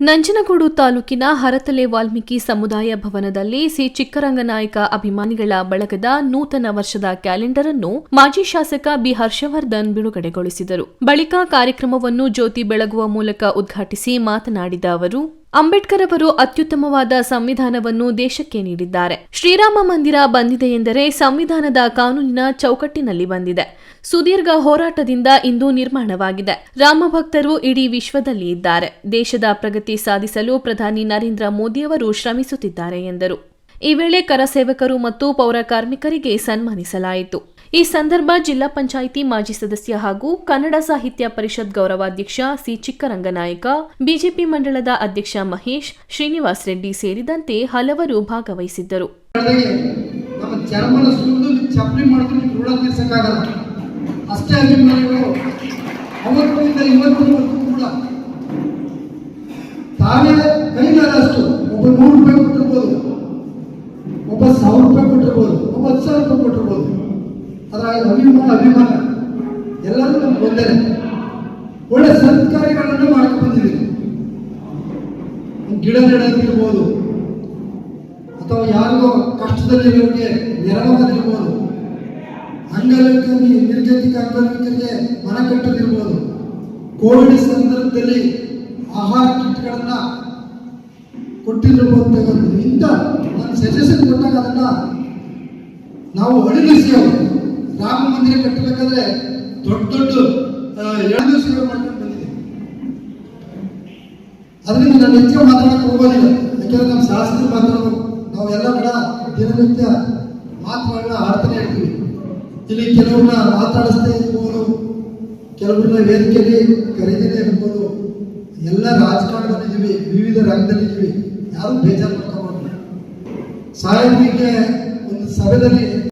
ನಂಜನಗೂಡು ತಾಲೂಕಿನ ಹರತಲೆ ವಾಲ್ಮೀಕಿ ಸಮುದಾಯ ಭವನದಲ್ಲಿ ಸಿ ಚಿಕ್ಕರಂಗನಾಯಕ ಅಭಿಮಾನಿಗಳ ಬಳಗದ ನೂತನ ವರ್ಷದ ಕ್ಯಾಲೆಂಡರ್ ಅನ್ನು ಮಾಜಿ ಶಾಸಕ ಬಿ ಹರ್ಷವರ್ಧನ್ ಬಿಡುಗಡೆಗೊಳಿಸಿದರು. ಬಳಿಕ ಕಾರ್ಯಕ್ರಮವನ್ನು ಜ್ಯೋತಿ ಬೆಳಗುವ ಮೂಲಕ ಉದ್ಘಾಟಿಸಿ ಮಾತನಾಡಿದ ಅವರು ಅಂಬೇಡ್ಕರ್ ಅವರು ಅತ್ಯುತ್ತಮವಾದ ಸಂವಿಧಾನವನ್ನು ದೇಶಕ್ಕೆ ನೀಡಿದ್ದಾರೆ. ಶ್ರೀರಾಮ ಮಂದಿರ ಬಂದಿದೆ ಎಂದರೆ ಸಂವಿಧಾನದ ಕಾನೂನಿನ ಚೌಕಟ್ಟಿನಲ್ಲಿ ಬಂದಿದೆ. ಸುದೀರ್ಘ ಹೋರಾಟದಿಂದ ಇಂದು ನಿರ್ಮಾಣವಾಗಿದೆ. ರಾಮಭಕ್ತರು ಇಡೀ ವಿಶ್ವದಲ್ಲಿ ಇದ್ದಾರೆ. ದೇಶದ ಪ್ರಗತಿ ಸಾಧಿಸಲು ಪ್ರಧಾನಿ ನರೇಂದ್ರ ಮೋದಿಯವರು ಶ್ರಮಿಸುತ್ತಿದ್ದಾರೆ ಎಂದರು. ಈ ವೇಳೆ ಕರಸೇವಕರು ಮತ್ತು ಪೌರ ಕಾರ್ಮಿಕರಿಗೆ ಸನ್ಮಾನಿಸಲಾಯಿತು. ಈ ಸಂದರ್ಭ ಜಿಲ್ಲಾ ಪಂಚಾಯಿತಿ ಮಾಜಿ ಸದಸ್ಯ ಹಾಗೂ ಕನ್ನಡ ಸಾಹಿತ್ಯ ಪರಿಷತ್ ಗೌರವಾಧ್ಯಕ್ಷ ಸಿ ಚಿಕ್ಕರಂಗನಾಯಕ, ಬಿಜೆಪಿ ಮಂಡಳದ ಅಧ್ಯಕ್ಷ ಮಹೇಶ್ ಶ್ರೀನಿವಾಸ್ ರೆಡ್ಡಿ ಸೇರಿದಂತೆ ಹಲವರು ಭಾಗವಹಿಸಿದ್ದರು. ತಾವೇ ಕೈಲಾದಷ್ಟು ಒಬ್ಬ ನೂರು ಅದರ ಅಭಿಮಾನ ಅಭಿಮಾನ. ಎಲ್ಲರೂ ನಮ್ಗೆ ಒಂದೇ ಒಳ್ಳೆ ಸತ್ಕಾರ್ಯಗಳನ್ನು ಮಾಡ್ಕೊಂಡು ಬಂದಿದ್ದೀವಿ. ಗಿಡ ನೆಡೋದಿರ್ಬೋದು. ಅಥವಾ ಯಾರಿಗೋ ಕಷ್ಟದಲ್ಲಿರೋರಿಗೆ ನೆರವಾಗದಿರ್ಬೋದು. ಅಂಗವಿಕಲಿ ನಿರ್ಗತಿಕ ಅಂಗವಿಕರಿಗೆ ಮನ ಕಟ್ಟದಿರ್ಬೋದು. ಕೋವಿಡ್ ಸಂದರ್ಭದಲ್ಲಿ ಆಹಾರ ಕಿಟ್ಗಳನ್ನು ಕೊಟ್ಟಿರ್ಬೋದು ಇಂಥ ಒಂದು ಸಜೆಷನ್ ಕೊಟ್ಟಾಗ ಅದನ್ನು ನಾವು ಅಡಿಗಿಸಿ ಅವರು ರಾಮ ಮಂದಿರ ಕಟ್ಟಬೇಕಾದ್ರೆ ದೊಡ್ಡ ದೊಡ್ಡ ಎರಡು ಸೇವೆ ಮಾಡ್ಕೊಂಡು ಬಂದಿದ್ದೀವಿ ಅದರಿಂದ ನಾನು ಹೆಚ್ಚು ಮಾತಾಡಕ್ಕೆ ಹೋಗೋದಿಲ್ಲ. ಯಾಕೆಂದ್ರೆ ನಮ್ಮ ಶಾಸ್ತ್ರ ಮಾತಾಡಬೇಕು ನಾವೆಲ್ಲ ಕೂಡ ದಿನನಿತ್ಯ ಮಾತುಗಳನ್ನ ಆಡ್ತಾನೆ ಇರ್ತೀವಿ. ಇಲ್ಲಿ ಕೆಲವ್ರನ್ನ ಮಾತಾಡಿಸ್ತೇ ಇರ್ಬೋದು, ಕೆಲವ್ರನ್ನ ವೇದಿಕೆಯಲ್ಲಿ ಕರೀದೇನೆ ಇರ್ಬೋದು. ಎಲ್ಲ ರಾಜಕಾರಣದಲ್ಲಿದ್ದೀವಿ ವಿವಿಧ ರಂಗದಲ್ಲಿದ್ದೀವಿ. ಯಾರು ಬೇಜಾರು ಮಾಡ್ಕೊಬಾರ್ದು. ಸಾಹೇಬರಿಗೆ ಒಂದು ಸಭೆಯಲ್ಲಿ